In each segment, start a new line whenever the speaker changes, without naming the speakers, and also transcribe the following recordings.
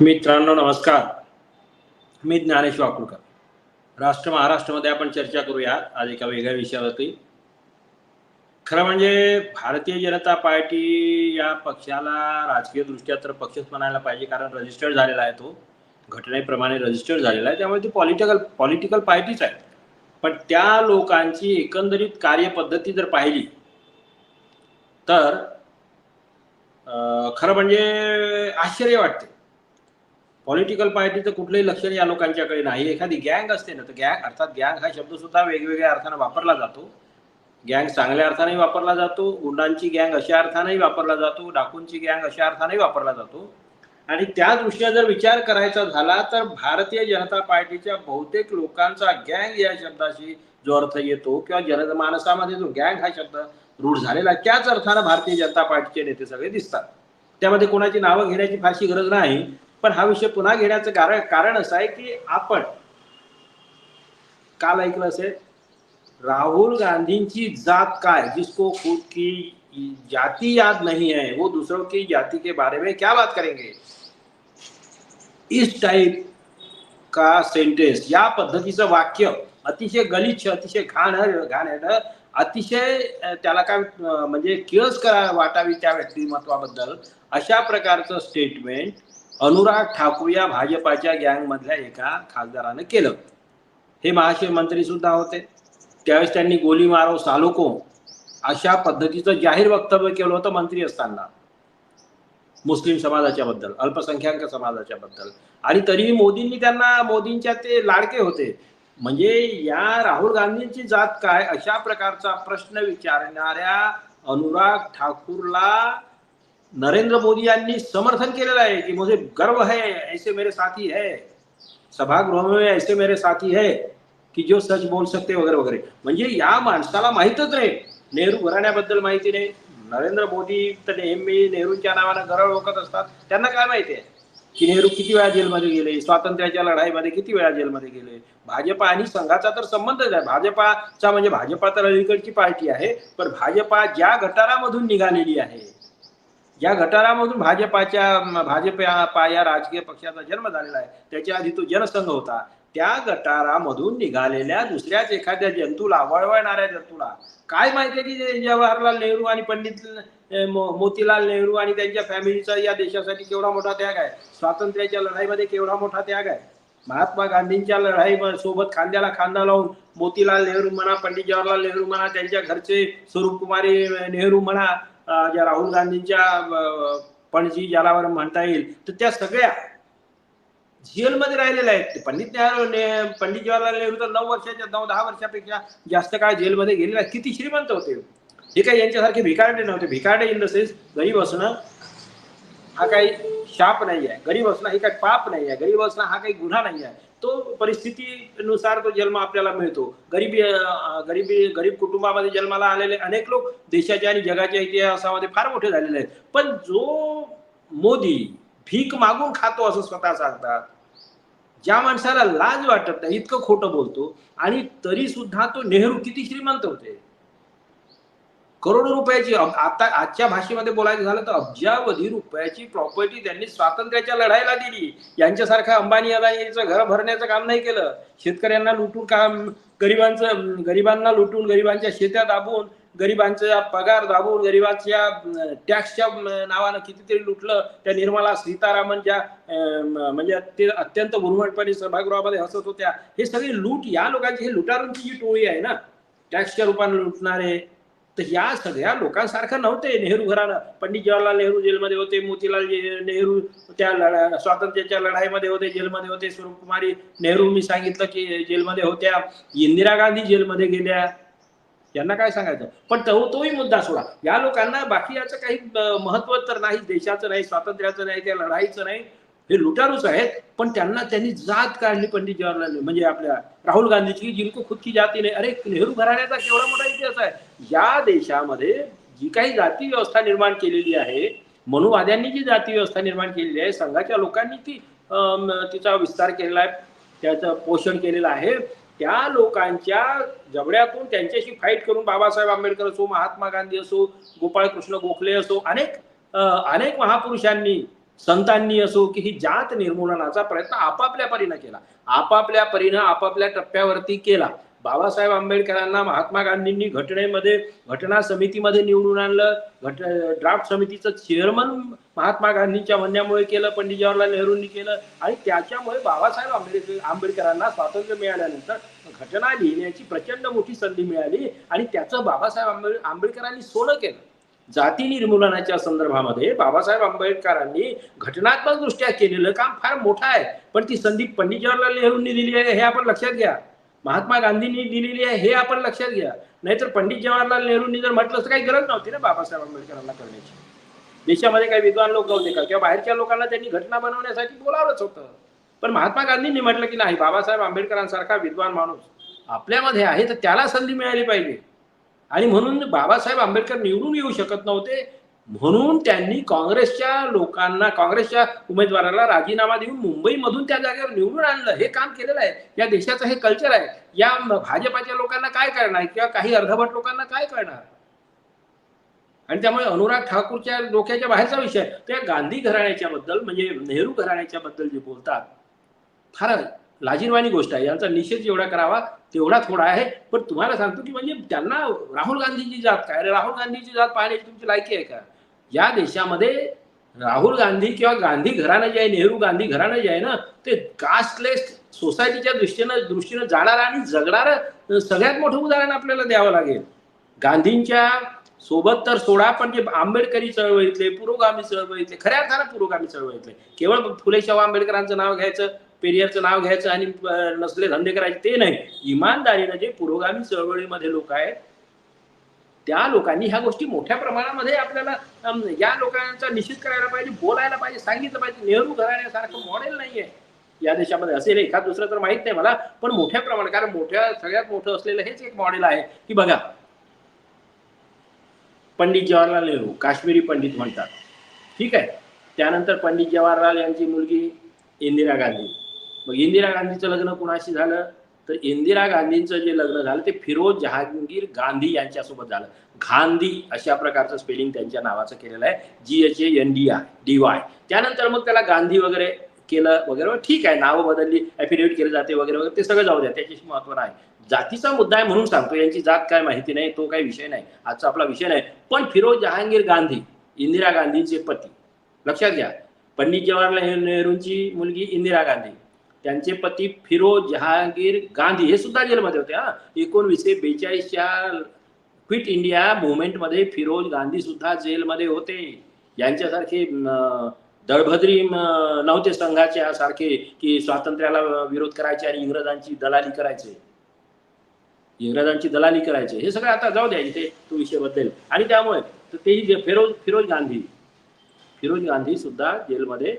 मित्रांनो नमस्कार. मी ज्ञानेश वाकुळकर राष्ट्र महाराष्ट्रामध्ये आपण चर्चा करूया आज एका वेगळ्या विषयावरती. खरं म्हणजे भारतीय जनता पार्टी या पक्षाला राजकीय दृष्ट्या तर पक्षच म्हणायला पाहिजे कारण रजिस्टर्ड झालेला आहे तो. घटनेप्रमाणे रजिस्टर्ड झालेला आहे. त्यामुळे ती पॉलिटिकल पॉलिटिकल पार्टीच आहे. पण त्या लोकांची एकंदरीत कार्यपद्धती जर पाहिली तर खरं म्हणजे आश्चर्य वाटते. पॉलिटिकल पार्टीचं कुठलंही लक्षण या लोकांच्याकडे नाही. एखादी गँग असते ना तर गँग अर्थात गँग हा शब्द सुद्धा वेगवेगळ्या अर्थानं वापरला जातो. गँग चांगल्या अर्थानेही वापरला जातो गुंडांची गँग अशा अर्थानेही वापरला जातो डाकूंची गँग अशा अर्थानेही वापरला जातो. आणि त्या दृष्टीने जर विचार करायचा झाला तर भारतीय जनता पार्टीच्या बहुतेक लोकांचा गँग या शब्दाशी जो अर्थ येतो किंवा जनमानसामध्ये जो गँग हा शब्द रूढ झालेला त्याच अर्थानं भारतीय जनता पार्टीचे नेते सगळे दिसतात. त्यामध्ये कोणाची नावं घेण्याची फारशी गरज नाही. पण हा विषय पुन्हा घेण्याचं कारण कारण असं आहे की आपण काल ऐकलं असेल राहुल गांधींची जात काय जिसको खुद की जाति याद नहीं है वो दूसरों की जाति के बारे में क्या बात करेंगे? इस टाइप का सेंटेन्स या पद्धतीचं वाक्य अतिशय गलिच्छ अतिशय घाण घाण अतिशय त्याला काय म्हणजे किळस करा वाटावी त्या व्यक्तिमत्वाबद्दल अशा प्रकारचं स्टेटमेंट अनुराग ठाकूर या भाजपाच्या गँग मधल्या एका खासदारानं केलं. हे महाशय मंत्री सुद्धा होते. त्यावेळेस त्यांनी गोली मारो सालोको अशा पद्धतीचं जाहीर वक्तव्य केलं होतं मंत्री असताना. मुस्लिम समाजाच्या बद्दल अल्पसंख्याक समाजाच्या बद्दल आणि तरीही मोदींनी त्यांना मोदींच्या ते लाडके होते. म्हणजे या राहुल गांधींची जात काय अशा प्रकारचा प्रश्न विचारणाऱ्या अनुराग ठाकूरला नरेंद्र मोदी यांनी समर्थन केलेलं आहे की मुझे गर्व है ऐसे मेरे साथी है. सभागृह में ऐसे मेरे साथी है की जो सच बोल सकते वगैरे वगैरे. म्हणजे या माणसाला माहीतच नाही. नेहरू घराण्याबद्दल माहिती नाही. नरेंद्र मोदी तर नेहमी नेहरूंच्या नावानं गरळ ओळखत असतात. त्यांना काय माहिती आहे? की नेहरू किती वेळा जेलमध्ये गेले? स्वातंत्र्याच्या लढाईमध्ये किती वेळा जेलमध्ये गेले? भाजपा आणि संघाचा तर संबंधच आहे. भाजपाचा म्हणजे भाजपा तर अलीकडची पार्टी आहे पण भाजपा ज्या गटारामधून निघालेली आहे ज्या गटारामधून भाजपाच्या भाजप या राजकीय पक्षाचा जन्म झालेला आहे. त्याच्या आधी तो जनसंघ होता. त्या गटारामधून निघालेल्या दुसऱ्याच एखाद्या जंतूला वळवळणाऱ्या जंतूला काय माहिती की जवाहरलाल नेहरू आणि पंडित मोतीलाल नेहरू आणि त्यांच्या फॅमिलीचा या देशासाठी केवढा मोठा त्याग आहे? स्वातंत्र्याच्या लढाईमध्ये केवढा मोठा त्याग आहे? महात्मा गांधींच्या लढाई सोबत खांद्याला खांदा लावून मोतीलाल नेहरू म्हणा पंडित जवाहरलाल नेहरू म्हणा त्यांच्या घरचे स्वरूप कुमारी नेहरू म्हणा ज्या राहुल गांधींच्या पणजी ज्याला म्हणता येईल तर त्या सगळ्या जेलमध्ये राहिलेल्या आहेत. पंडित नेहरू पंडित जवाहरलाल नेहरू तर नऊ वर्षाच्या नऊ दहा वर्षापेक्षा जास्त काळ जेलमध्ये गेलेले आहेत. किती श्रीमंत होते. हे काही यांच्यासारखे भिकारडे नव्हते. भिकारडे इन द सेन्स गरीब असणं हा काही शाप नाही आहे गरीब असणं हे काही पाप नाही आहे गरीब असणं हा काही गुन्हा नाही आहे तो परिस्थितीनुसार तो जन्म आपल्याला मिळतो. गरीबी गरीबी गरिबी गरीब कुटुंबामध्ये जन्माला आलेले अनेक लोक देशाच्या आणि जगाच्या इतिहासामध्ये फार मोठे झालेले आहेत. पण जो मोदी भीक मागून खातो असं स्वतः सांगतात ज्या माणसाला लाज वाटत नाही इतकं खोटं बोलतो आणि तरी सुद्धा तो नेहरू किती श्रीमंत होते? करोडो रुपयाची आता आजच्या भाषेमध्ये बोलायचं झालं तर अब्जावधी रुपयाची प्रॉपर्टी त्यांनी स्वातंत्र्याच्या लढाईला दिली. यांच्यासारखं अंबानी अदानीचं घर भरण्याचं काम नाही केलं. शेतकऱ्यांना लुटून काम गरिबांचं गरिबांना लुटून गरिबांच्या शेत्या दाबून गरिबांचा पगार दाबून गरिबांच्या टॅक्सच्या नावानं कितीतरी लुटलं. त्या निर्मला सीतारामनच्या म्हणजे ते अत्यंत उर्मटपणे सभागृहामध्ये हसत होत्या. हे सगळे लूट या लोकांची हे लुटारूंची जी टोळी आहे ना टॅक्सच्या रूपाने लुटणारे तर या सगळ्या लोकांसारखं नव्हते नेहरू घराणं. पंडित जवाहरलाल नेहरू जेलमध्ये होते मोतीलाल जे- नेहरू त्या लढा स्वातंत्र्याच्या लढाईमध्ये होते जेलमध्ये होते स्वरूप कुमारी नेहरू मी सांगितलं की जेलमध्ये होत्या इंदिरा गांधी जेलमध्ये गेल्या. यांना काय सांगायचं? पण तो तोही मुद्दा सोडा. या लोकांना बाकी याचं काही महत्त्व तर नाही देशाचं नाही स्वातंत्र्याचं नाही त्या लढाईचं नाही हे लुटारूच आहेत. पण त्यांना त्यांनी जात काढली पंडित जवाहरलाल नेहरू. म्हणजे आपल्या राहुल गांधीची जिनको खुद की जाती नाही. अरे नेहरू घराण्याचा केवढा मोठा इतिहास आहे. या देशामध्ये जी काही जाती व्यवस्था निर्माण केलेली आहे मनुवाद्यांनी जी जाती व्यवस्था निर्माण केलेली आहे संघाच्या लोकांनी ती तिचा विस्तार केलेला आहे त्याचं पोषण केलेलं आहे त्या लोकांच्या जबड्यातून त्यांच्याशी फाईट करून बाबासाहेब आंबेडकर असो महात्मा गांधी असो गोपाळकृष्ण गोखले असो अनेक अनेक महापुरुषांनी संतांनी असो की ही जात निर्मूलनाचा प्रयत्न आपापल्या परीनं केला. आपापल्या परीनं आपापल्या टप्प्यावरती केला. बाबासाहेब आंबेडकरांना महात्मा गांधींनी घटनेमध्ये घटना समितीमध्ये निवडून आणलं. घट ड्राफ्ट समितीचं चेअरमन महात्मा गांधींच्या म्हणण्यामुळे केलं पंडित जवाहरलाल नेहरूंनी केलं. आणि त्याच्यामुळे बाबासाहेब आंबेडकर आंबेडकरांना स्वातंत्र्य मिळाल्यानंतर घटना लिहिण्याची प्रचंड मोठी संधी मिळाली आणि त्याचं बाबासाहेब आंबेड आंबेडकरांनी सोनं केलं. जाती निर्मूलनाच्या संदर्भामध्ये बाबासाहेब आंबेडकरांनी घटनात्मक दृष्ट्या केलेलं काम फार मोठं आहे. पण ती संधी पंडित जवाहरलाल नेहरूंनी दिली आहे हे आपण लक्षात घ्या. महात्मा गांधींनी दिलेली आहे हे आपण लक्षात घ्या. नाहीतर पंडित जवाहरलाल नेहरूंनी जर म्हटलं तर काही गरज नव्हती ना बाबासाहेब आंबेडकरांना करण्याची. देशामध्ये काही विद्वान लोक होते का? किंवा बाहेरच्या लोकांना त्यांनी घटना बनवण्यासाठी बोलावलंच होतं. पण महात्मा गांधींनी म्हटलं की नाही बाबासाहेब आंबेडकरांसारखा विद्वान माणूस आपल्यामध्ये आहे तर त्याला संधी मिळाली पाहिजे. आणि म्हणून बाबासाहेब आंबेडकर निवडून येऊ शकत नव्हते म्हणून त्यांनी काँग्रेसच्या लोकांना काँग्रेसच्या उमेदवाराला राजीनामा देऊन मुंबईमधून त्या जागेवर निवडून आणलं. हे काम केलेलं आहे. या देशाचं हे कल्चर आहे. या भाजपाच्या लोकांना काय करणार? किंवा काही अर्धवट लोकांना काय करणार? आणि त्यामुळे अनुराग ठाकूरच्या डोक्याच्या बाहेरचा विषय त्या गांधी घराण्याच्या बद्दल म्हणजे नेहरू घराण्याच्या बद्दल जे बोलतात फार लाजीरवाणी गोष्ट आहे. यांचा निषेध जेवढा करावा तेवढा थोडा आहे. पण तुम्हाला सांगतो की म्हणजे त्यांना राहुल गांधीची जात काय? अरे राहुल गांधीची जात पाहण्याची तुमची लायकी आहे का? या देशामध्ये राहुल गांधी किंवा गांधी घराणं जे आहे नेहरू गांधी घराणं जे आहे ना ते कास्टलेस सोसायटीच्या दृष्टीनं दृष्टीनं जाणारं आणि जगणारं सगळ्यात मोठं उदाहरण आपल्याला द्यावं लागेल. गांधींच्या सोबत तर सोडा पण जे आंबेडकरी चळवळीतले पुरोगामी चळवळीतले खऱ्या अर्थानं पुरोगामी चळवळीतले. केवळ फुले शाहू आंबेडकरांचं नाव घ्यायचं पेरियरचं नाव घ्यायचं आणि नसले धंदे करायचे ते नाही. इमानदारीनं जे पुरोगामी चळवळीमध्ये लोक आहेत त्या लोकांनी ह्या गोष्टी मोठ्या प्रमाणामध्ये आपल्याला या लोकांचा निश्चित करायला पाहिजे बोलायला पाहिजे सांगितलं पाहिजे. नेहरू घराण्यासारखं मॉडेल नाहीये. या देशामध्ये असेल एखाद दुसरं तर माहीत नाही मला पण मोठ्या प्रमाणात कारण मोठ्या सगळ्यात मोठं असलेलं हेच एक मॉडेल आहे. की बघा पंडित जवाहरलाल नेहरू काश्मीरी पंडित म्हणतात. ठीक आहे? त्यानंतर पंडित जवाहरलाल यांची मुलगी इंदिरा गांधी. मग इंदिरा गांधीचं लग्न कुणाशी झालं? तर इंदिरा गांधींचं जे लग्न झालं ते फिरोज जहांगीर गांधी यांच्यासोबत झालं. गांधी अशा प्रकारचं स्पेलिंग त्यांच्या नावाचं केलेलं आहे. G H A N D I D Y त्यानंतर मग त्याला गांधी वगैरे केलं वगैरे ठीक आहे नावं बदलली ॲफिडेविट केले जाते वगैरे वगैरे ते सगळं जाऊ द्या त्याच्याशी महत्त्व नाही. जातीचा मुद्दा आहे म्हणून सांगतो यांची जात काय माहिती नाही तो काही विषय नाही आजचा आपला विषय नाही. पण फिरोज जहांगीर गांधी इंदिरा गांधींचे पती. लक्षात घ्या. पंडित जवाहरलाल नेहरूंची मुलगी इंदिरा गांधी. त्यांचे पती फिरोज जहांगीर गांधी हे सुद्धा जेलमध्ये होते हा. एकोणवीसशे बेचाळीसच्या क्विट इंडिया मुवमेंटमध्ये फिरोज गांधी सुद्धा जेलमध्ये होते. यांच्यासारखे दळभद्री नव्हते संघाच्या सारखे की स्वातंत्र्याला विरोध करायचे आणि इंग्रजांची दलाली करायचे. इंग्रजांची दलाली करायचे. हे सगळं आता जाऊ द्या इथे तो विषयबद्दल आणि त्यामुळे तेही फिरोज फिरोज गांधी फिरोज गांधी सुद्धा जेलमध्ये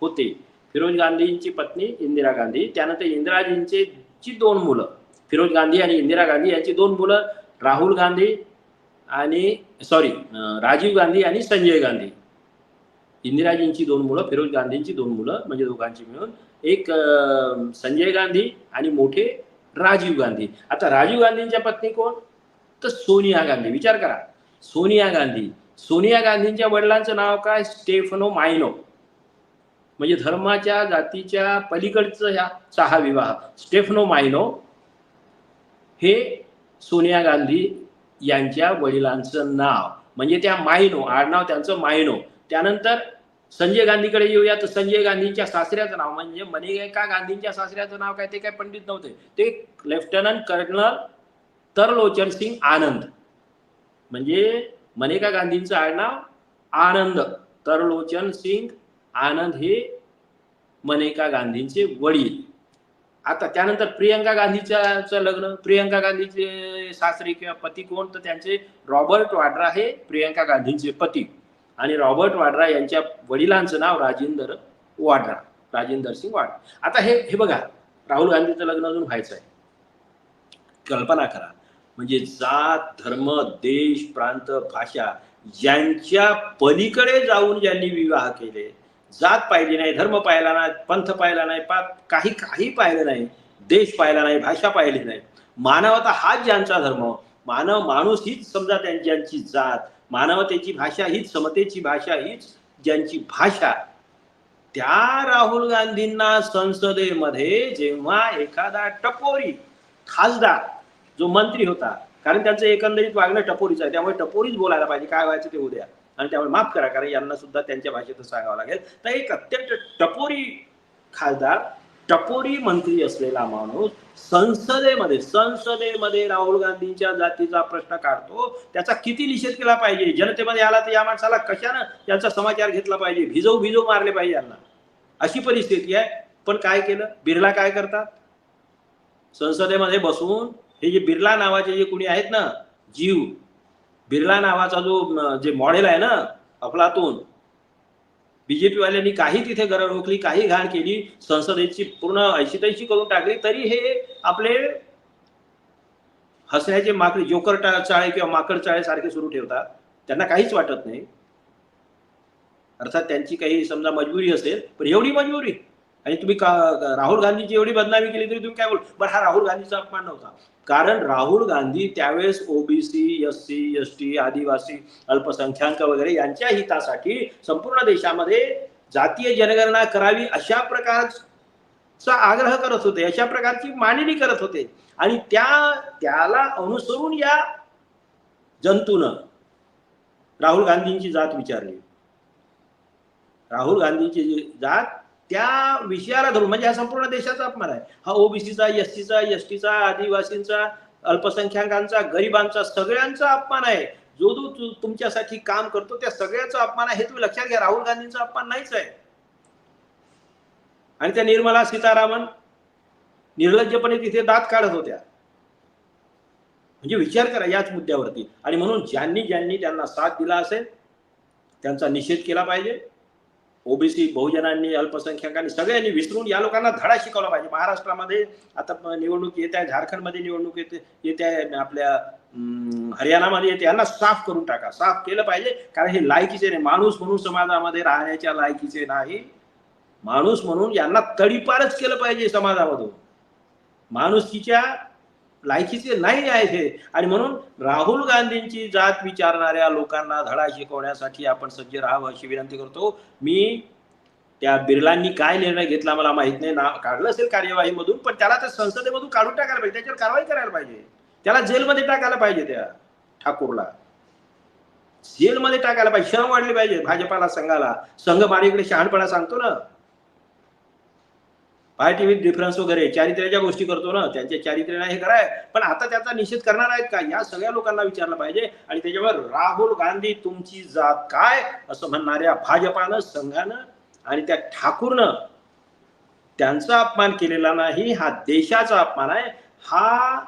होते. फिरोज गांधींची पत्नी इंदिरा गांधी. त्यानंतर इंदिराजींचे दोन मुलं. फिरोज गांधी आणि इंदिरा गांधी यांची दोन मुलं राहुल गांधी आणि सॉरी राजीव गांधी आणि संजय गांधी. इंदिराजींची दोन मुलं फिरोज गांधींची दोन मुलं म्हणजे दोघांची मिळून. एक संजय गांधी आणि मोठे राजीव गांधी. आता राजीव गांधींच्या पत्नी कोण? तर सोनिया गांधी. विचार करा. सोनिया गांधी. सोनिया गांधींच्या वडिलांचं नाव काय? Stefano Maino. म्हणजे धर्माच्या जातीच्या पलीकडचं ह्या सहा विवाह. स्टेफनो मायनो हे सोनिया गांधी यांच्या वडिलांचं नाव. म्हणजे त्या मायनो आडनाव त्यांचं मायनो. त्यानंतर संजय गांधीकडे येऊया. तर संजय गांधींच्या सासऱ्याचं नाव म्हणजे मनेका गांधींच्या सासऱ्याचं नाव काय ते काय पंडित नव्हते. ते लेफ्टनंट कर्नल तरलोचन सिंग आनंद. म्हणजे मनेका गांधींचं आडनाव आनंद तरलोचन सिंग आनंद हे मनेका गांधींचे वडील. आता त्यानंतर प्रियंका गांधीच्या लग्न प्रियंका गांधीचे सासरे किंवा पती कोण? तर त्यांचे रॉबर्ट वाड्रा हे प्रियंका गांधींचे पती. आणि रॉबर्ट वाड्रा यांच्या वडिलांचं नाव राजेंद्र वाड्रा राजेंद्र सिंग वाड्रा. आता हे हे बघा राहुल गांधीचं लग्न अजून व्हायचं आहे. कल्पना करा. म्हणजे जात धर्म देश प्रांत भाषा यांच्या पलीकडे जाऊन ज्यांनी विवाह केले जात पाहिली नाही धर्म पाहिला नाही पंथ पाहिला नाही पा काही काही पाहिलं नाही देश पाहिला नाही भाषा पाहिली नाही. मानवता हाच ज्यांचा धर्म. मानव माणूस हीच समजा त्यांची ज्यांची जात. मानवतेची भाषा हीच समतेची भाषा हीच ज्यांची भाषा. त्या राहुल गांधींना संसदेमध्ये जेव्हा एखादा टपोरी खासदार जो मंत्री होता कारण त्यांचं एकंदरीत वागणं टपोरीचं आहे त्यामुळे टपोरीच बोलायला पाहिजे काय व्हायचं ते उद्या आणि त्यामुळे माफ करा कारण यांना सुद्धा त्यांच्या भाषेतच सांगावं लागेल. तर एक अत्यंत टपोरी खासदार टपोरी मंत्री असलेला माणूस संसदेमध्ये संसदेमध्ये राहुल गांधींच्या जातीचा प्रश्न काढतो. त्याचा किती निषेध केला पाहिजे? जनतेमध्ये आला तर या माणसाला कशानं याचा समाचार घेतला पाहिजे? भिजव भिजव मारले पाहिजे यांना. अशी परिस्थिती आहे. पण काय केलं? बिर्ला काय करतात? संसदेमध्ये बसून हे जे बिर्ला नावाचे जे कुणी आहेत ना जीव बिर्ला नावाचा जो जे मॉडेल आहे ना अफलातून बीजेपी वाल्यांनी काही तिथे गरज रोखली काही घाण केली संसदेची पूर्ण ऐशी तैशी करून टाकली तरी हे आपले हसण्याचे माकडे जोकर चाळे किंवा माकड चाळे सारखे सुरू ठेवतात. त्यांना काहीच वाटत नाही. अर्थात त्यांची काही समजा मजबुरी असेल पण एवढी मजबुरी. आणि तुम्ही का राहुल गांधीची एवढी बदनामी केली तरी तुम्ही काय बोल बरं हा राहुल गांधीचा अपमान नव्हता. कारण राहुल गांधी त्यावेळेस OBC S C S T आदिवासी अल्पसंख्याक वगैरे यांच्या हितासाठी संपूर्ण देशामध्ये जातीय जनगणना करावी अशा प्रकारचा आग्रह करत होते अशा प्रकारची मांडणी करत होते. आणि त्या त्याला अनुसरून या जंतूनं राहुल गांधींची जात विचारली. राहुल गांधींची जी जात त्या विषयाला धरून म्हणजे हा संपूर्ण देशाचा अपमान आहे. हा ओबीसीचा एस टीचा एस टीचा आदिवासींचा अल्पसंख्याकांचा गरिबांचा सगळ्यांचा अपमान आहे. जो जो तु- तुमच्यासाठी काम करतो त्या सगळ्याचा अपमान आहे हे तुम्ही लक्षात घ्या. राहुल गांधींचा अपमान नाहीच आहे. आणि त्या निर्मला सीतारामन निर्लज्जपणे तिथे दात काढत होत्या. म्हणजे विचार करा याच मुद्द्यावरती. आणि म्हणून ज्यांनी ज्यांनी त्यांना साथ दिला असेल त्यांचा निषेध केला पाहिजे. ओबीसी बहुजनांनी अल्पसंख्याकांनी सगळ्यांनी विसरून या लोकांना धडा शिकवला पाहिजे. महाराष्ट्रामध्ये आता निवडणूक येत आहे झारखंडमध्ये निवडणूक येते येते आहे आपल्या हरियाणामध्ये येते यांना साफ करून टाका. साफ केलं पाहिजे. कारण हे लायकीचे नाही. माणूस म्हणून समाजामध्ये राहण्याच्या लायकीचे नाही. माणूस म्हणून यांना तडीपारच केलं पाहिजे समाजामधून. माणुसकीच्या लायकीचे नाही आहे हे. आणि म्हणून राहुल गांधींची जात विचारणाऱ्या लोकांना धडा शिकवण्यासाठी आपण सज्ज राहावं अशी विनंती करतो. मी त्या बिर्लांनी काय निर्णय घेतला मला माहीत नाही. ना काढलं असेल कार्यवाहीमधून पण त्याला तर संसदेमधून काढून टाकायला पाहिजे. त्याच्यावर कारवाई करायला पाहिजे. त्याला जेलमध्ये टाकायला पाहिजे त्या ठाकूरला. जेलमध्ये टाकायला पाहिजे. शरम वाढली पाहिजे भाजपाला संघाला. संघ मारीकडे शहाणपणा सांगतो ना. पार्टी विथ डिफरन्स वगैरे चारित्र्याच्या गोष्टी करतो ना त्यांच्या चारित्र्याने हे कराय. पण आता त्याचा निषेध करणार आहेत का? या सगळ्या लोकांना विचारलं पाहिजे. आणि त्याच्यावर राहुल गांधी तुमची जात काय? असं म्हणणाऱ्या भाजपानं संघानं आणि त्या ठाकूरनं त्यांचा अपमान केलेला नाही हा देशाचा अपमान आहे. हा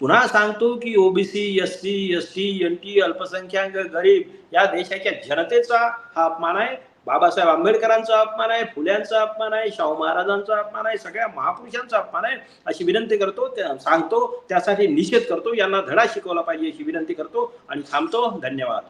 पुन्हा सांगतो की OBC S C S T N T अल्पसंख्याक गरीब या देशाच्या जनतेचा हा अपमान आहे. बाबासाहेब आंबेडकरांचा अपमान आहे फुल्यांचा अपमान आहे शाहू महाराजांचा अपमान आहे सगळ्या महापुरुषांचा अपमान आहे अशी विनंती करतो सांगतो त्यासाठी निषेध करतो यांना धडा शिकवला पाहिजे अशी विनंती करतो आणि थांबतो. धन्यवाद.